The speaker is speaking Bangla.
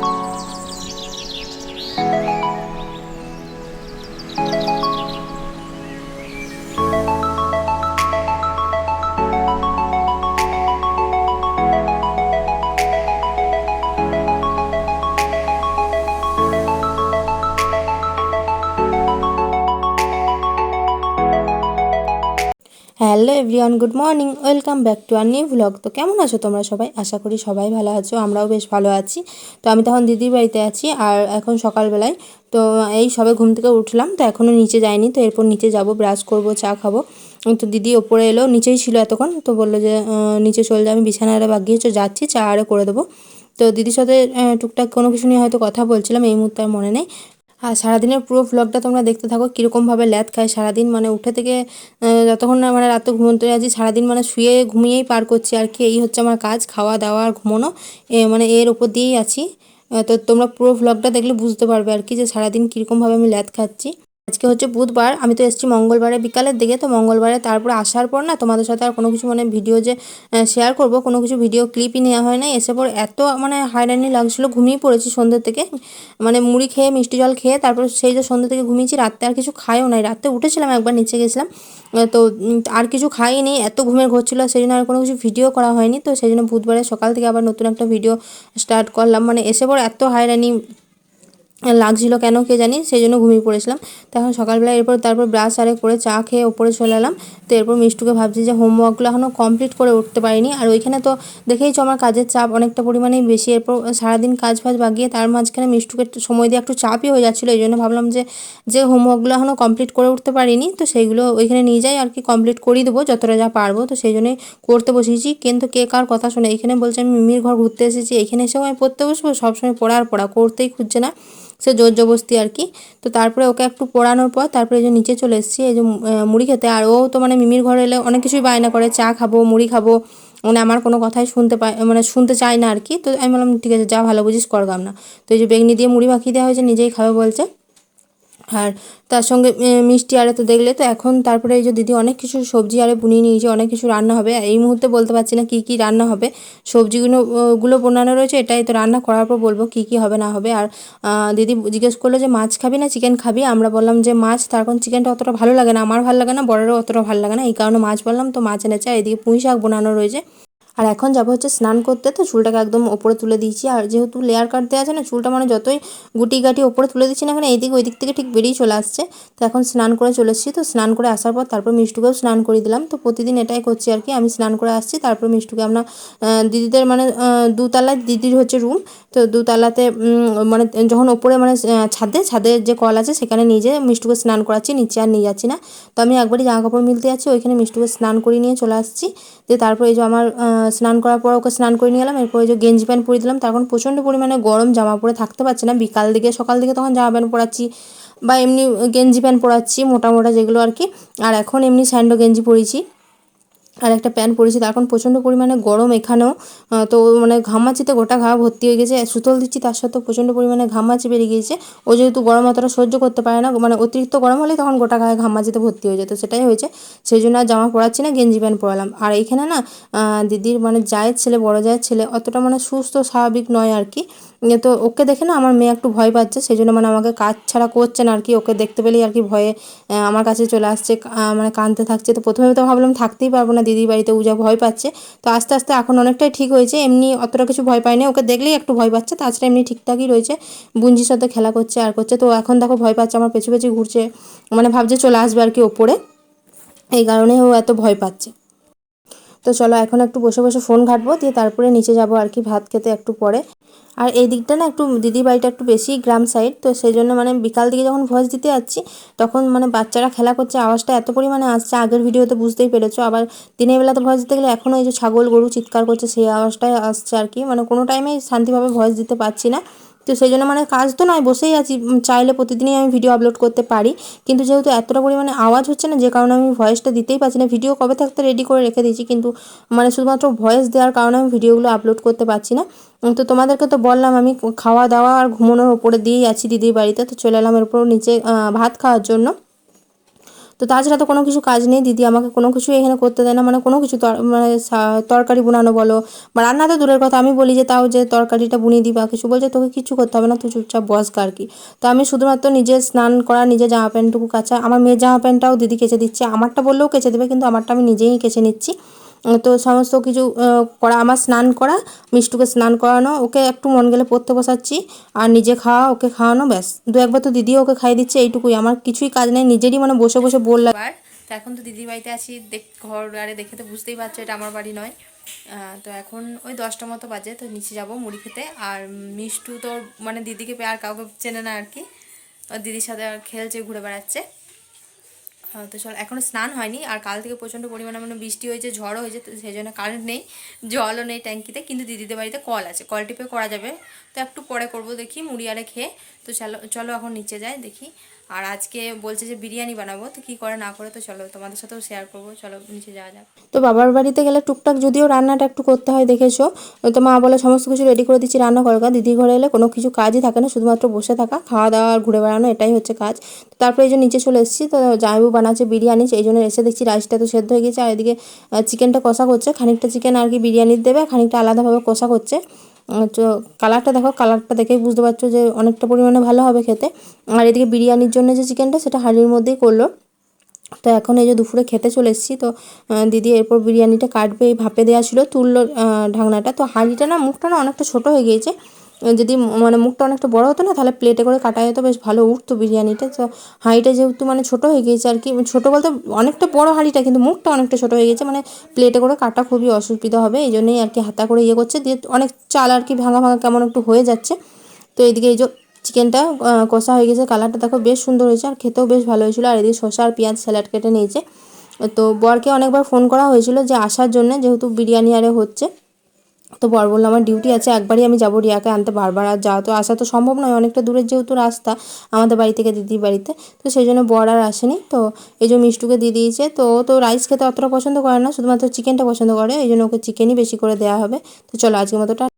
Bye. Hello everyone, good morning, welcome back to our new vlog তো কেমন আছো তোমরা সবাই? আশা করি সবাই ভালো আছো, আমরাও বেশ ভালো আছি। তো আমি তখন দিদির বাড়িতে আছি, আর এখন সকালবেলায়, তো এই সবে ঘুম থেকে উঠলাম, তো এখনও নিচে যাইনি, তো এরপর নিচে যাব, ব্রাশ করব, চা খাব। তো দিদি ওপরে এলো, নিচেই ছিল এতক্ষণ, তো বলল যে নিচে চলে যাবে বিছানাটা বাগিয়েছো যাচ্ছি, চা আরে করে দেবো। তো দিদির সাথে টুকটাক কোনো কিছু নিয়ে হয়তো কথা বলছিলাম, এই মুহূর্তে আর মনে নেই। আর সারাদিনের পুরো ভ্লগটা তোমরা দেখতে থাকো কীরকমভাবে ল্যাদ খায় সারাদিন মানে উঠে থেকে যতক্ষণ না মানে রাত ঘুমোতে আছি সারাদিন মানে শুয়ে ঘুমিয়েই পার করছি আর কি। এই হচ্ছে আমার কাজ, খাওয়া দাওয়া আর ঘুমোনো। এ মানে এর ওপর দিয়েই আছি। তো তোমরা পুরো ভ্লগটা দেখলে বুঝতে পারবে আর কি যে সারাদিন কীরকমভাবে আমি ল্যাদ খাচ্ছি। আজকে হচ্ছে বুধবার, আমি তো এসেছি মঙ্গলবারে বিকালের দিকে, তো মঙ্গলবারে তারপরে আসার পর না তোমাদের সাথে আর কোনো কিছু মানে ভিডিও যে শেয়ার করব, কোনো কিছু ভিডিও ক্লিপই নেওয়া হয় না এসে পর এত মানে হাইরানি লাগছিল, ঘুমিয়ে পড়েছি সন্ধ্যে থেকে। মানে মুড়ি খেয়ে, মিষ্টি জল খেয়ে তারপর সেই যে সন্ধ্যে থেকে ঘুমিয়েছি রাতে আর কিছু খাইও নাই। রাতে উঠেছিলাম একবার, নিচে গেছিলাম। তো আর কিছু খাইনি, এত ঘুমের ঘর ছিল, সেই জন্য আর কোনো কিছু ভিডিও করা হয়নি। তো সেই জন্য বুধবারে সকাল থেকে আবার নতুন একটা ভিডিও স্টার্ট করলাম। মানে এসে পর এত হাইরানি লাগছিল কেন কে জানি সেই জন্য ঘুমিয়ে পড়েছিলাম। তো এখন সকালবেলা এরপর তারপর ব্রাশ আরে করে চা খেয়ে ওপরে চলে এলাম। তো এরপর মিষ্টুকে ভাবছি যে হোমওয়ার্কগুলো এখনও কমপ্লিট করে উঠতে পারিনি। আর ওইখানে তো দেখেইছো আমার কাজের চাপ অনেকটা পরিমাণেই বেশি। এরপর সারাদিন কাজ ফাজ বাগিয়ে তার মাঝখানে মিষ্টুকে সময় দিয়ে একটু চাপই হয়ে যাচ্ছিল। এই জন্য ভাবলাম যে যে হোমওয়ার্কগুলো এখনও কমপ্লিট করে উঠতে পারিনি, তো সেইগুলো ওইখানে নিয়ে যাই আর কি কমপ্লিট করিয়ে দেবো যতটা যা পারব। তো সেই জন্যই করতে বসেছি। কিন্তু কে কার কথা শুনে। এখানে বলছে আমি মিমির ঘর ঘুরতে এসেছি। এখানে এসেও আমি পড়তে বসবো, সবসময় পড়ার পড়া, করতেই খুঁজছে না। সে জোর জবস্তি আর কি। তো তারপরে ওকে একটু পড়ানোর পর তারপরে যে নিচে চলে এসেছি, এই যে মুড়ি খেতে। আর ও তো মানে মিমির ঘরে এলে অনেক কিছুই বায়না করে, চা খাব, মুড়ি খাব। মানে আমার কোনো কথাই শুনতে পায় মানে শুনতে চায় না আর কি। তো আমি বললাম, ঠিক আছে, যা ভালো বুঝিস, করগাম না। তো এই যে বেগনি দিয়ে মুড়ি মাখিয়ে দেওয়া হয়েছে, নিজেই খাবে বলছে। আর তার সঙ্গে মিষ্টি আরে তো দেখলে তো এখন তারপরে এই যে দিদি অনেক কিছু সবজি আরে বুনিয়ে নিয়েছে, অনেক কিছু রান্না হবে। এই মুহূর্তে বলতে পারছি না কী কী রান্না হবে। সবজিগুলো গুলো বোনানো রয়েছে, এটাই তো রান্না করার পর বলব কী কী হবে না হবে। আর দিদি জিজ্ঞেস করল যে মাছ খাবি না চিকেন খাবি? আমরা বললাম যে মাছ তার কারণ চিকেনটা অতটা ভালো লাগে না, আমার ভালো লাগে না, বড়েরও অতটা ভালো লাগে না, এই কারণে মাছ বললাম, তো মাছ এনেছে, আর এদিকে পুঁই শাক বোনানো রয়েছে। আর এখন যাব হচ্ছে স্নান করতে, তো চুলটাকে একদম ওপরে তুলে দিয়েছি। আর যেহেতু লেয়ার কাট দেওয়া আছে না, চুলটা মানে যতই গুটি গাটি ওপরে তুলে দিচ্ছি না কেন, এইদিক ওই দিক থেকে ঠিক বেরিয়ে চলে আসছে। তো এখন স্নান করে চলে এসেছি, তো স্নান করে আসার পর তারপর মিষ্টুকেও স্নান করে দিলাম। তো প্রতিদিন এটাই করছি আর কি, আমি স্নান করে আসছি। তারপর মিষ্টুকে আমরা দিদিদের মানে দুতলায় দিদির হচ্ছে রুম তো দুতলাতে মানে যখন ওপরে মানে ছাদে ছাদের যে কল আছে সেখানে নিয়ে যেয়ে মিষ্টুকে স্নান করাচ্ছি, নিচে আর নিয়ে যাচ্ছি না। তো আমি একবারই জামা কাপড় মিলতে যাচ্ছি, ওইখানে মিষ্টুকে স্নান করিয়ে নিয়ে চলে আসছি। দিয়ে তারপর এই যে আমার স্নান করার পর ওকে স্নান করে নিয়ে এলাম। এরপরে যে গেঞ্জি প্যান্ট পরে দিলাম। তখন প্রচণ্ড পরিমাণে গরম, জামা পরে থাকতে পারছে না। বিকাল দিকে, সকাল দিকে তখন জামা প্যান্ট পরাচ্ছি বা এমনি গেঞ্জি প্যান্ট পরাচ্ছি, মোটা মোটা যেগুলো আর কি। আর এখন এমনি স্যান্ডো গেঞ্জি পরেছি। আর একটা প্যান্ট পরেছি তো এখন প্রচণ্ড পরিমাণে গরম এখানেও। তো মানে ঘামাচিতে গোটা ঘা ভর্তি হয়ে গেছে, সুতল দিচ্ছি তার সত্ত্বেও প্রচণ্ড পরিমাণে ঘামাচি বেরিয়ে গিয়েছে। ও যেহেতু গরম অতটা সহ্য করতে পারে না মানে অতিরিক্ত গরম হলেই তখন গোটা গায়ে ঘামাচিতে ভর্তি হয়ে যেত, সেটাই হয়েছে। সেই জন্য আর জামা পরাচ্ছি না, গেঞ্জি প্যান্ট পরালাম। আর এইখানে না দিদির মানে জায়ের ছেলে, বড় জায়ের ছেলে অতটা মানে সুস্থ, স্বাভাবিক নয় আর কি। তো ওকে দেখে না আমার মেয়ে একটু ভয় পাচ্ছে সেই জন্য মানে আমাকে কাজ ছাড়া করছে না আর কি, ওকে দেখতে পেলেই আর কি ভয়ে আমার কাছে চলে আসছে মানে কাঁদতে থাকছে। তো প্রথমে তো ভাবলাম থাকতেই পারব না, দিদির বাড়িতে উজা ভয় পাচ্ছে। তো আস্তে আস্তে এখন অনেকটাই ঠিক হয়েছে, এমনি অতটা কিছু ভয় পায়নি ওকে দেখলেই একটু ভয় পাচ্ছে, তাছাড়া এমনি ঠিকঠাকই রয়েছে, বুঞ্জির সাথে খেলা করছে, আর করছে। তো এখন দেখো ভয় পাচ্ছে, আমার পেছু পেছু ঘুরছে মানে ভাবছে চলে আসবে আর কি ওপরে, এই কারণে ও এত ভয় পাচ্ছে। তো চলো এখন একটু বসে বসে ফোন ঘাটবো, দিয়ে তারপরে নিচে যাব আর কি, ভাত খেতে একটু পরে। আর এই দিকটা না একটু দিদির বাড়িটা একটু বেশি গ্রাম সাইড তো সেই জন্য মানে বিকাল দিকে যখন ভয়েস দিতে যাচ্ছি, তখন মানে বাচ্চারা খেলা করছে, আওয়াজটা এত পরিমাণে আসছে, আগের ভিডিওতে বুঝতেই পেরেছ, আবার দিনের বেলাতে ভয়েস দিতে গেলে এখনও এই যে ছাগল গরু চিৎকার করছে, সেই আওয়াজটাই আসছে আর কি মানে কোনো টাইমেই শান্তিভাবে ভয়েস দিতে পারছি না। তো সেই জন্য মানে কাজ তো নয়, বসেই আছি। চাইলে প্রতিদিনই আমি ভিডিও আপলোড করতে পারি। কিন্তু যেহেতু এতটা পরিমাণে আওয়াজ হচ্ছে না, যে কারণে আমি ভয়েসটা দিতেই পারছি না। ভিডিও কবে থাকতে রেডি করে রেখে দিয়েছি, কিন্তু মানে শুধুমাত্র ভয়েস দেওয়ার কারণে আমি ভিডিওগুলো আপলোড করতে পারছি না। তো তোমাদেরকে তো বললাম, আমি খাওয়া দাওয়া আর ঘুমানোর ওপরে দিয়েই আছি দিদির বাড়িতে। তো চলে এলাম এর উপর নিচে ভাত খাওয়ার জন্য। তো তাছাড়া তো কোনো কিছু কাজ নেই, দিদি আমাকে কোনো কিছু এখানে করতে দেয় না মানে কোনো কিছু মানে তরকারি বোনানো বলো বা রান্না তো দূরের কথা, আমি বলি যে তাও যে তরকারিটা বুনিয়ে দিই বা কিছু বলছে তোকে কিছু করতে হবে না, তুই চুপচাপ বস আর কি। তো আমি শুধুমাত্র নিজে স্নান করা নিজের জামা প্যান্টটুকু কাচা, আমার মেয়ের জামা প্যান্টটাও দিদি কেচে দিচ্ছে, আমারটা বললেও কেচে দেবে, কিন্তু আমারটা আমি নিজেই কেচে নিচ্ছি। তো সমস্ত কিছু করা, আমার স্নান করা, মিষ্টুকে স্নান করানো, ওকে একটু মন গেলে পড়তে বসাচ্ছি, আর নিজে খাওয়া, ওকে খাওয়ানো, ব্যাস। দু একবার তো দিদিও ওকে খাইয়ে দিচ্ছে এইটুকুই, আমার কিছুই কাজ নেই, নিজেরই মানে বসে বসে বললাম। তো এখন তো দিদির বাড়িতে আছি, দেখ, ঘর আরে দেখে তো বুঝতেই পারছ, এটা আমার বাড়ি নয়। তো এখন ওই দশটা মতো বাজে, তো নিচে যাব মুড়ি খেতে, আর মিষ্টু তো মানে দিদিকে পেয়ে আর কাউকে চেনে না আর কি। দিদির সাথে খেলছে, ঘুরে বেড়াচ্ছে। তো চল এখনও স্নান হয়নি, আর কাল থেকে প্রচণ্ড পরিমাণে মানে বৃষ্টি হয়েছে, ঝড়ও হয়েছে, তো সেই জন্য কারেন্ট নেই, জলও নেই ট্যাঙ্কিতে, কিন্তু দিদিদের বাড়িতে কল আছে কল টিপে করা যাবে। তো একটু পরে করব দেখি মুড়ি আরে খেয়ে। তো চলো চলো এখন নিচে যাই, দেখি। আর আজকে বলছে যে বিরিয়ানি বানাবো, তো কী করে না করে তো চলো তোমাদের সাথেও শেয়ার করব, চলো নিচে যাওয়া যাক। তো বাবার বাড়িতে গেলে টুকটাক যদিও রান্নাটা একটু করতে হয়, দেখেছ? তো মা বলে সমস্ত কিছু রেডি করে দিচ্ছি, রান্না করগা দিদির ঘরে এলে কোনো কিছু কাজই থাকে না, শুধুমাত্র বসে থাকা, খাওয়া দাওয়া আর ঘুরে বেড়ানো, এটাই হচ্ছে কাজ। তারপরে এই যে নিচে চলে এসেছি, তো জামাইবু বানাচ্ছে বিরিয়ানি, সেই জন্য এসে দেখছি রাইসটা তো সেদ্ধ হয়ে গেছে, আর এদিকে চিকেনটা কষা করছে। খানিকটা চিকেন আর কি বিরিয়ানির দেবে, খানিকটা আলাদাভাবে কষা করছে। তো কালারটা দেখো কালারটা দেখেই বুঝতে পারছ যে অনেকটা পরিমাণে ভালো হবে খেতে। আর এদিকে বিরিয়ানির জন্য যে চিকেনটা, সেটা হাঁড়ির মধ্যেই করল। তো এখন এই যে দুপুরে খেতে চলে এসেছি, তো দিদি এরপর বিরিয়ানিটা কাটবে, এই ভাপে দেওয়া ছিল তুললো ঢাকনাটা। তো হাঁড়িটা না, মুখটা না অনেকটা ছোট হয়ে গিয়েছে। যদি মানে মুখটা অনেকটা বড় হতো না, তাহলে প্লেটে করে কাটা যেত বেশ ভালো উঠতো বিরিয়ানিটা। তো হাঁড়িটা যেহেতু মানে ছোট হয়ে গিয়েছে আর কি, ছোটো বলতে অনেকটা বড় হাঁড়িটা, কিন্তু মুখটা অনেকটা ছোট হয়ে গেছে মানে প্লেটে করে কাটা খুবই অসুবিধা হবে, এই জন্যই আর কি হাতা করে ইয়ে করছে, দিয়ে অনেক চাল আর কি ভাঙা ভাঙা কেমন একটু হয়ে যাচ্ছে। তো এদিকে এই যে চিকেনটা কষা হয়ে গেছে কালারটা দেখো বেশ সুন্দর হয়েছে, আর খেতেও বেশ ভালো হয়েছিলো, আর এদিকে শসা আর পেঁয়াজ স্যালাড কেটে নিয়েছে। তো বরকে অনেকবার ফোন করা হয়েছিল যে আসার জন্য, যেহেতু বিরিয়ানি আরে হচ্ছে। তো বর বলল, আমার ডিউটি আছে, একবারই আমি যাব রিয়াকে আনতে বারবার, আর যাওয়া তো আসা তো সম্ভব নয়, অনেকটা দূরের যেহেতু রাস্তা, আমাদের বাড়ি থেকে দিদির বাড়িতে। তো সেই জন্য বর আর আসেনি। তো এই জন্য মিষ্টুকে দিয়ে দিয়েছে, তো তো রাইস খেতে অতটা পছন্দ করে না, শুধুমাত্র চিকেনটা পছন্দ করে, এই জন্য ওকে চিকেনই বেশি করে দেওয়া হবে। তো চলো আজকের মতো টা-